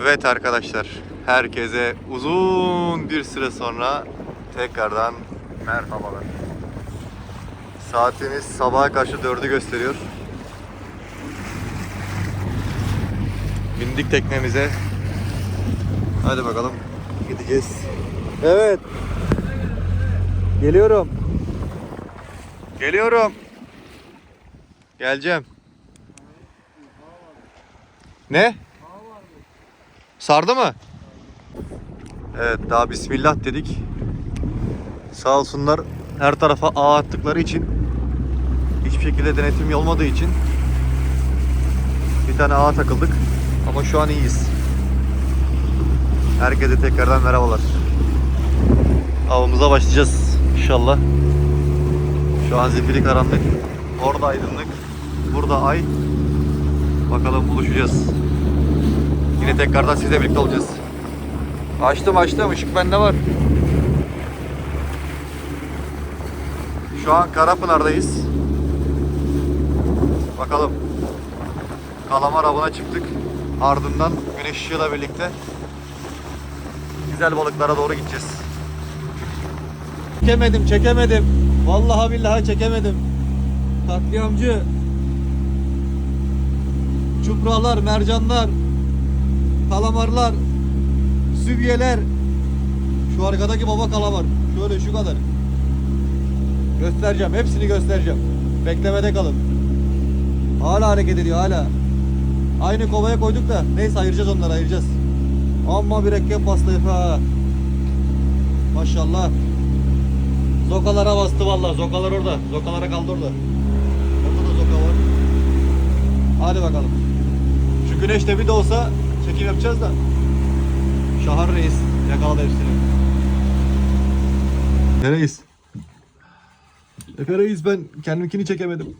Evet arkadaşlar, herkese uzun bir süre sonra tekrardan merhabalar. Saatimiz sabaha karşı dördü gösteriyor. Bindik teknemize. Hadi bakalım gideceğiz. Evet. Geliyorum. Geliyorum. Geleceğim. Ne? Sardı mı? Evet daha bismillah dedik. Sağ olsunlar her tarafa ağ attıkları için hiçbir şekilde denetim olmadığı için bir tane ağa takıldık. Ama şu an iyiyiz. Herkese tekrardan merhabalar. Avımıza başlayacağız inşallah. Şu an zifiri karanlık. Orada aydınlık. Burada ay. Bakalım buluşacağız. Yine tekrardan sizle birlikte olacağız. Açtım açtım ışık bende var. Şu an Karapınar'dayız. Bakalım. Kalamar avına çıktık. Ardından güneş ışığıyla birlikte güzel balıklara doğru gideceğiz. Çekemedim, çekemedim. Vallahi billahi çekemedim. Katliamcı. Çupralar, mercanlar, kalamarlar, sübyeler. Şu arkadaki baba kalamar. Şöyle şu kadar. Göstereceğim. Hepsini göstereceğim. Beklemede kalın. Hala hareket ediyor hala. Aynı kovaya koyduk da neyse ayıracağız onları ayıracağız. Amma mürekkep bastı Efe ha. Maşallah. Zokalara bastı vallahi. Zokalar orada. Zokalara kaldı orada. Orada da zoka var. Hadi bakalım. Şu güneşte bir de olsa çekim yapacağız da. Şahar Reis yakaladı hepsini. Ne Reis? Efe Reis ben kendimkini çekemedim.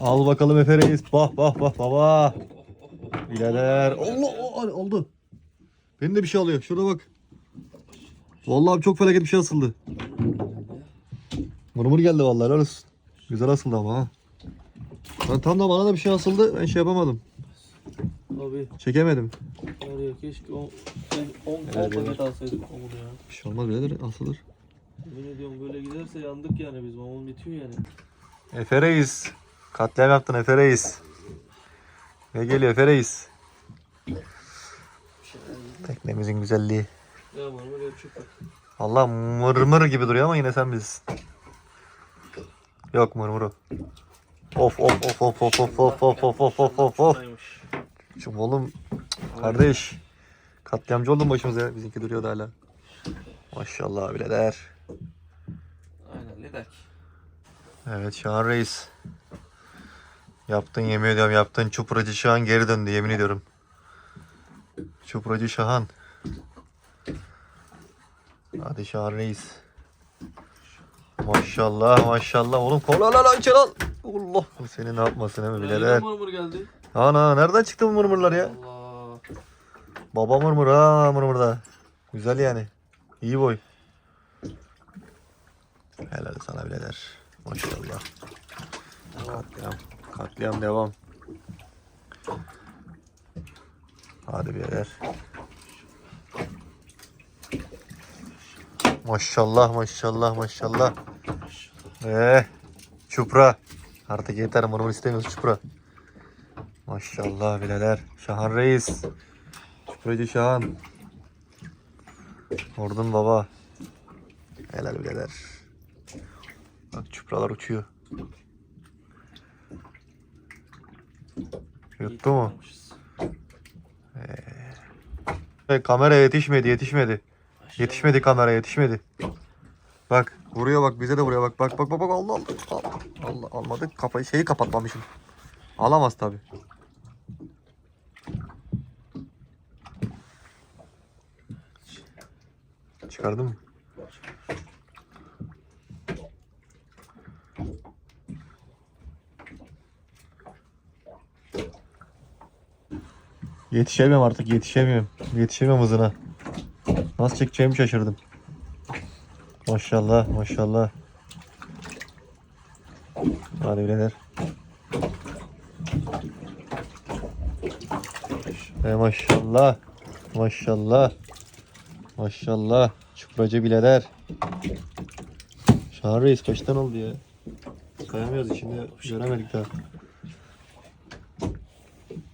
Al bakalım Efe Reis. Bah bah bah baba. Birader. Allah Allah oldu. Benim de bir şey alıyor. Şurada bak. Vallahi çok felaket bir şey asıldı. Mırmır geldi vallahi helal olsun. Güzel asıldı ama ha. Ben tam da bana da bir şey asıldı. Ben şey yapamadım. Abi Çekemedim. var ya keşke 10 10 Evet, paket alsaydık mamul ya. Bir şey olmaz birader asılır. Yemin ediyorum böyle giderse yandık yani biz mamul bitiyor yani. Efe Reis. Katliam yaptın Efe Reis. Ne geliyor Efe Reis? Teknemizin güzelliği. Ya mamul yapacak bak. Allah mırmır gibi duruyor ama yine sen bilirsin. Yok mırmır o. Of of of of of of of of of of of of of. Şuradaymış. Şimdi oğlum kardeş. Katliamcı oldun başımıza ya. Bizimki duruyordu hala. Maşallah birader. Aynen lidak. Evet Şahan Reis. Yaptın yemin ediyorum yaptın. Çupracı Şahan geri döndü yemin ediyorum. Çupracı Şahan. Hadi Şahan Reis. Maşallah maşallah. Oğlum kola la la içeri al. Allah seni ne yapmasın Buraya birader? mamul geldi. Ana nereden çıktı bu mırmırlar ya? Allah. Baba mırmır ha mırmırda. Güzel yani. İyi boy. Helal sana birader. Maşallah. Katliam. Katliam devam. Hadi birader. Maşallah maşallah maşallah. Ee, çupra. Artık yeter mırmır istemiyoruz çupra. Maşallah birader. Şahan reis. Çupracı Şahan. Vurdun baba. Helal birader. Bak çupralar uçuyor. Yuttu mu? Hey, kamera yetişmedi yetişmedi. Yetişmedi kamera yetişmedi. Bak vuruyor bak bize de vuruyor bak bak bak bak Allah Allah Allah, Allah almadık kafayı şeyi kapatmamışım. Alamaz tabi. Çıkardın mı? Artık yetişemiyorum. Yetişemiyorum hızına. Nasıl çekeceğimi şaşırdım. Maşallah maşallah. Hadi birader. E maşallah. Maşallah. Maşallah. Çupracı bileler. Şahan Reis kaçtan oldu ya? Sayamıyoruz içinde göremedik daha.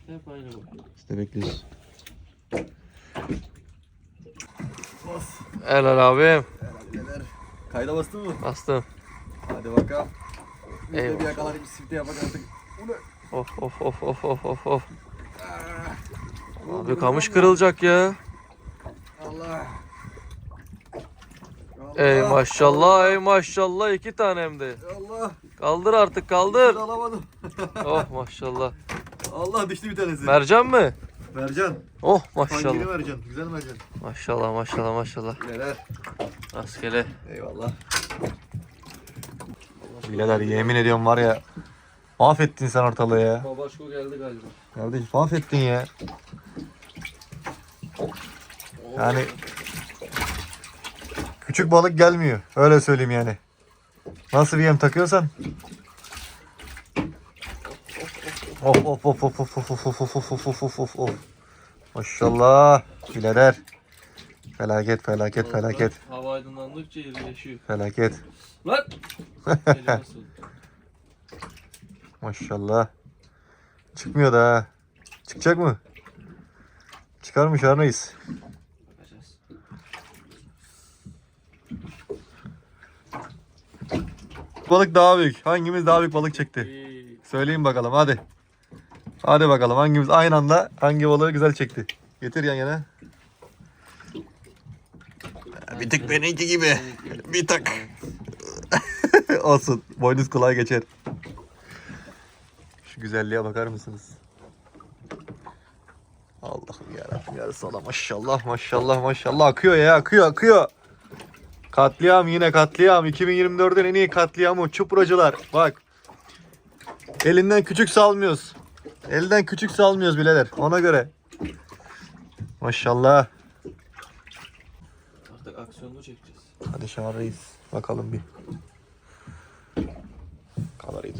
Hep aynı bak. İşte bekliyoruz. Helal abim. Kayda bastın mı? Bastım. Hadi bakalım. Biz de Eyvallah. bir yakalayıp bir sifte yapak artık. Of of of of of of of. Abi kamış kırılacak ya. Allah. Ey maşallah ey maşallah iki tane hem de. Allah. Kaldır artık kaldır. Alamadım. Oh maşallah. Allah düştü bir tanesi. Mercan mı? Mercan. Oh Hangini maşallah. mercan? Güzel mercan. Maşallah maşallah maşallah. Neler? Askele. Eyvallah. Bileler yemin ediyorum var ya. Mahvettin sen ortalığı ya. Babaşko geldi galiba. Kardeş mahvettin ya. Yani küçük balık gelmiyor. Öyle söyleyeyim yani. Nasıl bir yem takıyorsan. Of of of of of of of of of of of of of of. Maşallah. Bilader. Felaket felaket felaket. Hava aydınlandıkça irileşiyor. Felaket. Lan! Maşallah. Çıkmıyor da. Çıkacak mı? Çıkarmış Arnayız. Balık daha büyük. Hangimiz daha büyük balık çekti? Söyleyin bakalım hadi. Hadi bakalım hangimiz aynı anda hangi balığı güzel çekti. Getir yan yana. Bir tık benimki gibi. Bir tak. Olsun. Boynuz kulağa geçer. Şu güzelliğe bakar mısınız? Allah'ım yarabbim ya Resulallah. Maşallah maşallah maşallah. Akıyor ya akıyor akıyor. Katliam yine katliam. 2024'ün en iyi katliamı. Çupracılar. Bak. Elinden küçük salmıyoruz. Elden küçük salmıyoruz birader. Ona göre. Maşallah. Artık aksiyonlu çekeceğiz. Hadi Şahan Reis. Bakalım bir. Kadar iyi.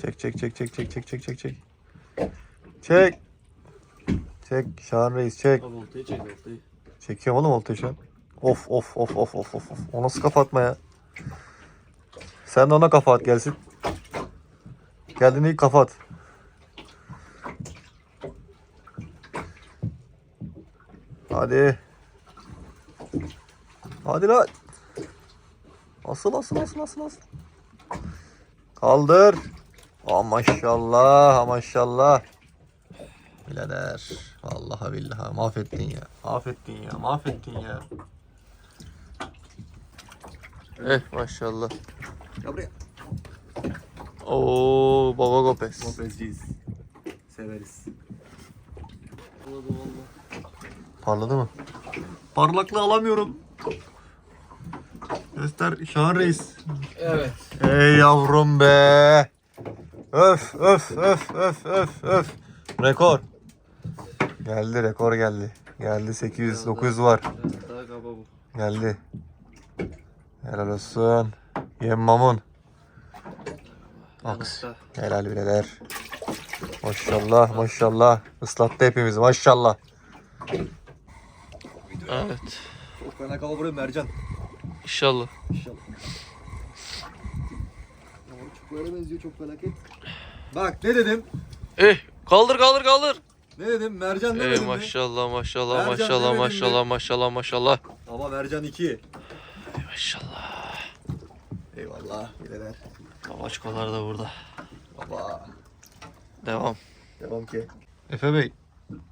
Çek çek çek çek çek çek çek çek çek. Çek. Çek Şahan Reis çek. Abi voltayı çek voltayı. Çekiyorum oğlum oltayı şu an. Of of of of of of. O nasıl kafa atma ya? Sen de ona kafa at gelsin. Geldiğinde ilk kafa at. Hadi. Hadi lan. Asıl asıl asıl asıl asıl. Kaldır. Oh maşallah maşallah. Birader. Vallahi billahi mahvettin ya. Mahvettin ya. Mahvettin ya. Eh maşallah. Ya buraya. Oo baba gopes. Mopezciyiz. Severiz. Anladım valla. Parladı mı? Parlaklığı alamıyorum. Göster Şahan Reis. Evet. Ey yavrum be. Öf öf öf öf öf öf. Rekor. Geldi rekor geldi. Geldi 800 900 var. Biraz daha kaba bu. Geldi. Helal olsun. Yem mamun. Aks. Helal birader. Maşallah maşallah. Islattı hepimizi maşallah. Evet. Çok fena kafa vuruyor mercan. İnşallah. İnşallah. Çukurlara benziyor çok felaket. Bak ne dedim? Eh kaldır kaldır kaldır. Ne dedim? Mercan Ey demedim mi? maşallah maşallah Mercan maşallah demedim mi? maşallah maşallah maşallah. Ama mercan 2. Maşallah. Eyvallah birader. Babaçkolar da burada. Baba. Devam. Devam ki. Efe Bey.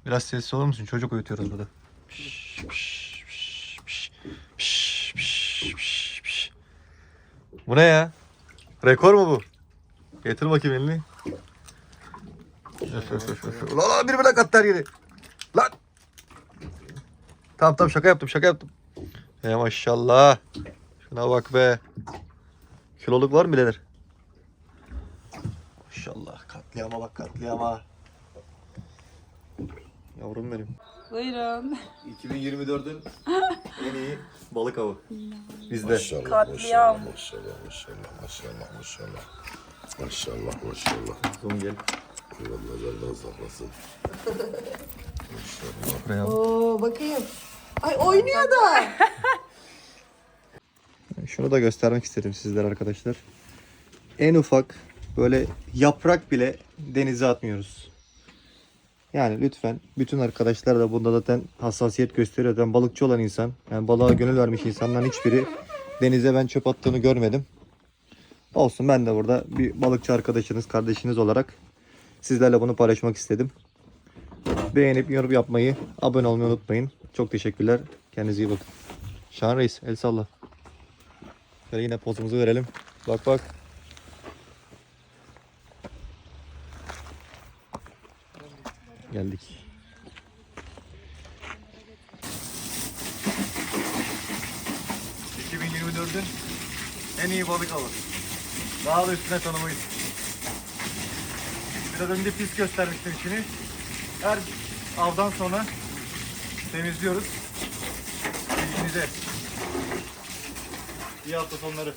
Biraz sessiz olur musun? Çocuk uyutuyoruz burada. Piş, piş, piş, piş, piş, piş, piş, piş. Bu ne ya? Rekor mu bu? Getir bakayım elini. Öf öf öf öf. Ulan lan birbirine kattı her yeri. Lan. Tamam tamam şaka yaptım şaka yaptım. Ya maşallah. Şuna bak be. Kiloluk var mı birader? Maşallah katliama bak katliama. Yavrum benim. Buyurun. 2024'ün en iyi balık avı. Bizde. Katliam. Maşallah maşallah maşallah maşallah. Maşallah maşallah. Zoom gel. Allah nazardan saklasın. Oo bakayım. Ay oynuyor da. Şunu da göstermek istedim sizlere arkadaşlar. En ufak böyle yaprak bile denize atmıyoruz. Yani lütfen bütün arkadaşlar da bunda zaten hassasiyet gösteriyor. Zaten balıkçı olan insan, yani balığa gönül vermiş insanların hiçbiri denize ben çöp attığını görmedim. Olsun ben de burada bir balıkçı arkadaşınız, kardeşiniz olarak sizlerle bunu paylaşmak istedim. Beğenip yorum yapmayı, abone olmayı unutmayın. Çok teşekkürler. Kendinize iyi bakın. Şahan Reis, el salla. Şöyle yine pozumuzu verelim. Bak bak. Geldik. ...2024'ün en iyi balık avı. Daha da üstüne tanımayız. Biraz önce pis göstermiştim içini. Her avdan sonra temizliyoruz. Bilginize. İyi hafta sonları.